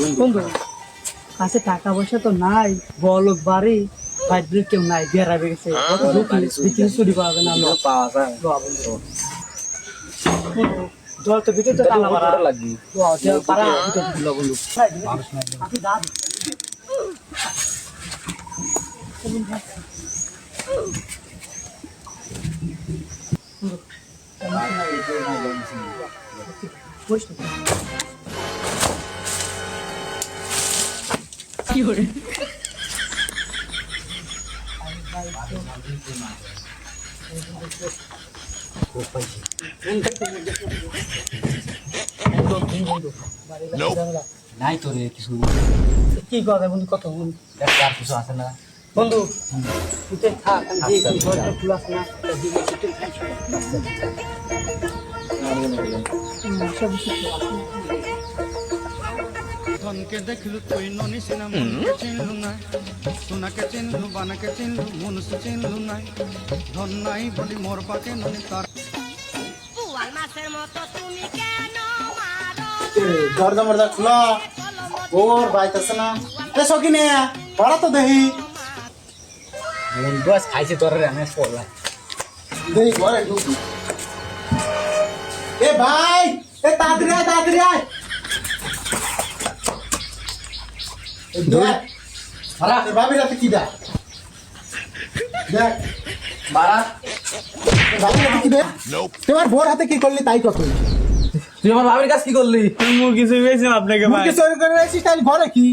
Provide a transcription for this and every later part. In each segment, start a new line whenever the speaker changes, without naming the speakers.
বন্ধু। কাছে টাকা পয়সা তো নাই বলক বাড়ি বাইরে কেউ নাই বেড়াবে গেছে। বিক্রি চুরি পাবে না
পাওয়া যায়।
জল তো ভিতরে তো টানা মারা
লাগবে।
পারা বন্ধু।
নাই তো রে কিছু।
কি কথা বন্ধু কত বন্ধু?
আর কিছু আছে না।
বন্ধু তুই থাক আমি
আচ্ছা,
দেখি
আচ্ছা।
আছে না। হুম, সব কিছু
ধনকে দেখলু তুই ননি সিনা মনকে চিনলু না সোনাকে চিনলু বানাকে চিনলু মনুষ্য চিনলু নাই। ধন নাই বলি মোর পাকে ননি তার।
পুয়াল মাছের মতো তুমি কেন মারো
দরজা মরজা খোলা। ওর বাইতেছে না। এ সকিনে পড়া তো দেহি।
বস খাইছে তোর রে আমি পড়লাম
দেহি ঘরে ঢুকি। এ ভাই এ তাড়াতাড়ি আয় তাড়াতাড়ি আয় এ দেখ
মারা
এ ভাবি রাতে কি দেখ? দেখ। দেখ? তোমার ভোর হাতে কি করলি? তাই কত
তুই। আমার ভাবির কাছে কি করলি?
মুরগি চুরি হয়েছে আপনাকে
মুখে চুরি করে রেখেছিস তাই ঘরে কি?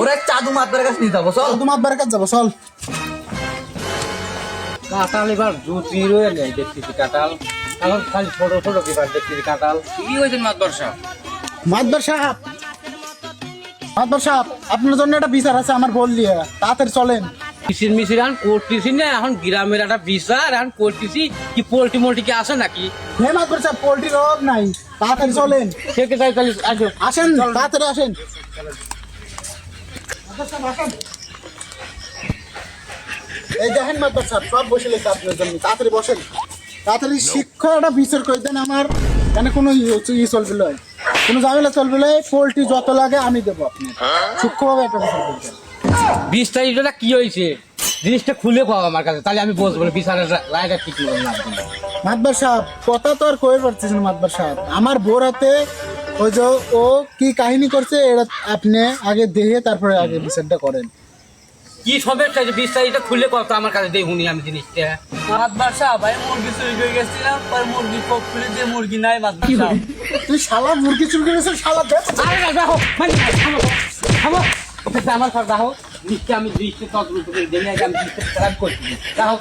ওরে চাদু মাতবার কাছে নিতে যাব চল।
তোমার বারের কাছে যাব চল।
কাঁঠাল এবার জুতি রয়ে নেই দেখতেছি কাঁঠাল। এখন খালি ছোট ছোট এবার দেখতেছি কাঁঠাল। কি হয়েছে মাত বর্ষা
মাতবার সাহেব? মাতবার সাহেব আপনার জন্য একটা বিচার আছে আমার বল দিয়ে। তাড়াতাড়ি চলেন।
মিশির মিশির এখন করতেছি না এখন গ্রামের একটা বিচার এখন করতেছি। কি পোল্ট্রি মোল্ট্রি কি আসে নাকি?
হে মাতবার সাহেব পোল্ট্রির অভাব নাই। তাড়াতাড়ি চলেন।
থেকে তাই তাহলে আসো।
আসেন তাড়াতাড়ি আসেন। এই দেখেন মাতবার সাহেব সব বসে লেখা আপনার জন্য। তাড়াতাড়ি বসেন। তাড়াতাড়ি শিক্ষাটা বিচার করে দেন আমার। কেন কোনো ই- লয়। কোনো ঝামেলা চলবে না পোলট্রি যত লাগে আমি দেবো আপনি সূক্ষ্মভাবে করবেন
বিশ তারিখটা কি হয়েছে? জিনিসটা খুলে পাও আমার কাছে তাহলে আমি বলব বিচারের রায়টা ঠিক করলাম
মাতবার সাহেব কথা তো আর কয়ে পারছিস না মাতবার সাহেব। আমার বোর হাতে ওই যে ও কি কাহিনী করছে এরা আপনি আগে দেখে তারপরে আগে বিচারটা করেন।
কি সমস্যা তারিখটা খুলে পাও তো আমার কাছে দেখুনি আমি জিনিসটা।
মাতবার সাহেব আমি মুরগি চুরি করে গেছিলাম পর মুরগি কোপ খুলে দিয়ে মুরগি নাই মাতবার সাহেব
তুই শালা মুরগি চুরি করেছিস শালা দেখ।
আরে না, দেখো মানে থামো থামো ওকে আমার সব দেখো নিশ্চয় আমি জিনিসটা তদন্ত করে জেনে আমি জিনিসটা খারাপ করছি। দেখো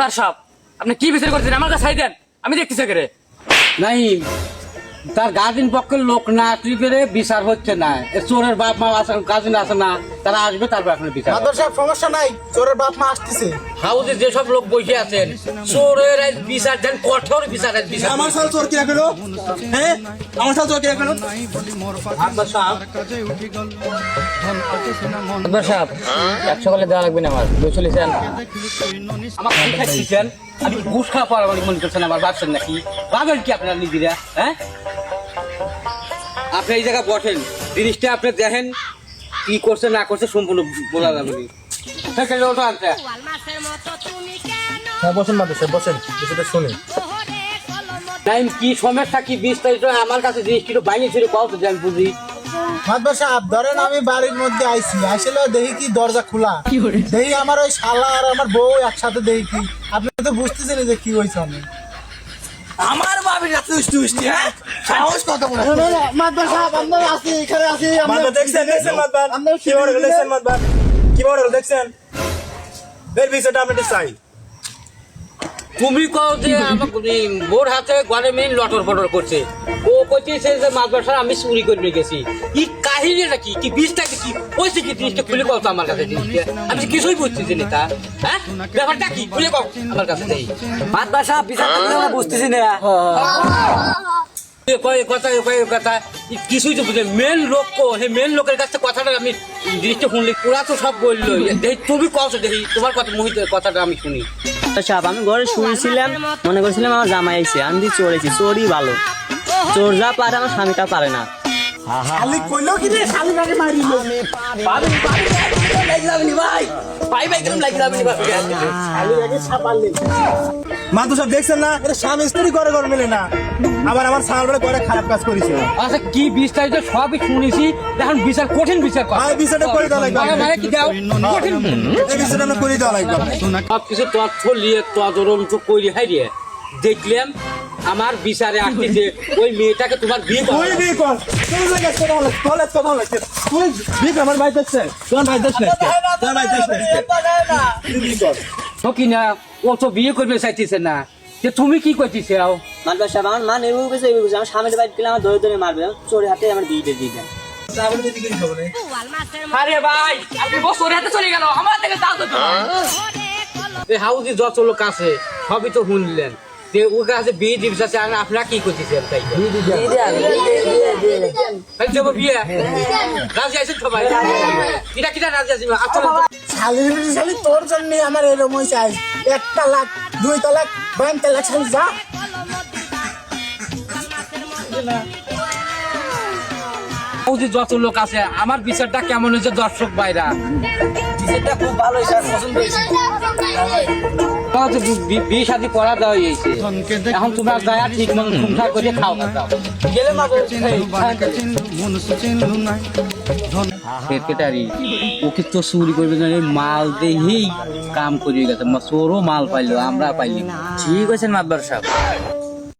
না সাহেব আপনি কি বিচার করছেন? আমার কাছে দেন। আমি দেখতেছি করে নাই তার গার্জেন পক্ষের লোক না আসলে করে? বিচার হচ্ছে না। এ চোরের বাপ মা আসে গার্জেন আসে না তারা আসবে তারপর আপনার বিচার।
সাহেব সমস্যা নাই চোরের বাপ মা আসতেছে।
হাউসে যেসব লোক বসে আছেন চোরের আজ বিচার দেন কঠোর বিচার আজ বিচার
আমার সাল চোর কিরা গেল হ্যাঁ? আমার সাল চোর কিরা গেল
বাদবার সাহেব
মন
একশো কলে দেওয়া লাগবে না আমার আমার আমি ঘুষ খাওয়া পড়া মানে মনে করছেন আমার ভাবছেন নাকি? ভাবেন কি আপনার নিজেরা হ্যাঁ? আপনি এই জায়গায় বসেন। জিনিসটা আপনি দেখেন কি করছে না করছে সম্পূর্ণ বলা যাবে
কেন
হ্যাঁ বসেন মাদ্রাসা বসেন কিছুটা শুনি।
টাইম কি সমস্যা কি বিশ তারিখ আমার কাছে জিনিসটা বাইরে ছিল কত আমি বুঝি।
সাহেব ধরেন আমি বাড়ির মধ্যে আইছি আসলে দেখি কি দরজা খোলা। দেখি আমার ওই শালা আর আমার বউ একসাথে দেখি। কি আপনি তো বুঝতেছেন যে কি হয়েছে আমি
আমার রাতে উষ্টি উষ্টি হ্যাঁ? সাহস কত
সাহেব আমরা আছি এখানে আছি
আমরা দেখছেন দেখছেন কি বড় হলো দেখছেন কি বড় হলো দেখছেন? বের বিষয়টা আপনি চাই।
তুমি কও যে আমার বোর হাতে ঘরে মেন লটর ফটর করছে। ও কইছে যে মাছ ব্যবসা আমি চুরি করে গেছি। কি কাহিনীটা কি? বীজটা কি? ওইসে কি জিনিসটা খুলে কও তো আমার কাছে জিনিসটা? আমি কিছুই বুঝতেছি না তা হ্যাঁ? ব্যাপারটা কি? খুলে কও আমার কাছে নেই।
বিচার করতে বুঝতেছি না।
কয় কথা কয় কথা? কিছুই তো বুঝে মেন লোক মেন লোকের কাছে কথাটা আমি জিনিসটা শুনলি পুরা তো সব বলল। দেখি তুমি দেখি তোমার কথা মোহিত কথাটা আমি শুনি।
সাহেব আমি ঘরে শুয়েছিলাম মনে করছিলাম আমার জামাই আইছে আমি চড়েছি চোরই ভালো। চোর যা পারে আমার স্বামীটা পারে না।
শালি কইলো কি রে? শালি আগে মারিল। শালি আগে ছাপালে
মাদু সাহেব দেখছেন না? এটা স্বামী স্ত্রী করে করে মিলে না। আবার আমার করে খারাপ কাজ করেছে।
আচ্ছা কি বিস্তারিত সবই শুনেছি। এখন বিচার কঠিন বিচার কর।
আর বিচারটা করে দেওয়া লাগবে।
মানে মানে কি দাও? কঠিন।
এই বিচারটা আমরা করে দেওয়া লাগবে।
সব কিছু তথ্য নিয়ে তদন্ত করে হারিয়ে দেখলাম আমার বিচারে আসছে ওই মেয়েটাকে তোমার বিয়ে করা
তুই বিয়ে কর। লাগে কলেজ কথা হলো তুই বিয়ে কর, আমার ভাই দেখছে তোমার ভাই দেখছে তোমার ভাই দেখছে তুই বিয়ে কর।
তো কি না ও তো বিয়ে করবে চাইতেছে না। যে তুমি কি করতেছে
মারবে সাহেব আমার মা নেবু গেছে এগু গেছে। আমার স্বামীর বাইক গেলে আমার ধরে ধরে মারবে। চোরের হাতে আমার বিয়ে দিয়ে
মতো
আরে ভাই আপনি বছর হাতে চলে গেল। আমার থেকে দাও তো এই হাউজি যত লোক আছে সবই তো শুনলেন। যে ওর কাছে বিয়ে দিবস আছে আর আপনারা কি করতেছেন তাই তাই যাব বিয়ে রাজি আছেন সবাই? কিটা কিটা রাজি আছি আপনারা
শালি শালি তোর জন্য আমার এরকম হয়েছে আজ। একটা দুই তালাক বাইন তালাক শালি যা
যত লোক আছে আমার বিচারটা কেমন হয়েছে দর্শক ভাইরা?
এটা খুব ভালো হয়েছে পছন্দ হয়েছে
তোমার তো বি- বিয়ে শাদী করা দেওয়া হয়েছে এখন তোমরা দয়া ঠিক মতো সংসার করে খাও দাও
গেলে মারবে
চিনলু বানাকে চিনলু মনুষ্য চিনলু নাই। ধন
সেক্রেটারি ওকে তো চুরি করবে না মাল দেহেই কাম করিয়ে গেছে মা চোরও মাল পাইলো আমরা পাইলি। ঠিক আছে মাতবার সাহেব।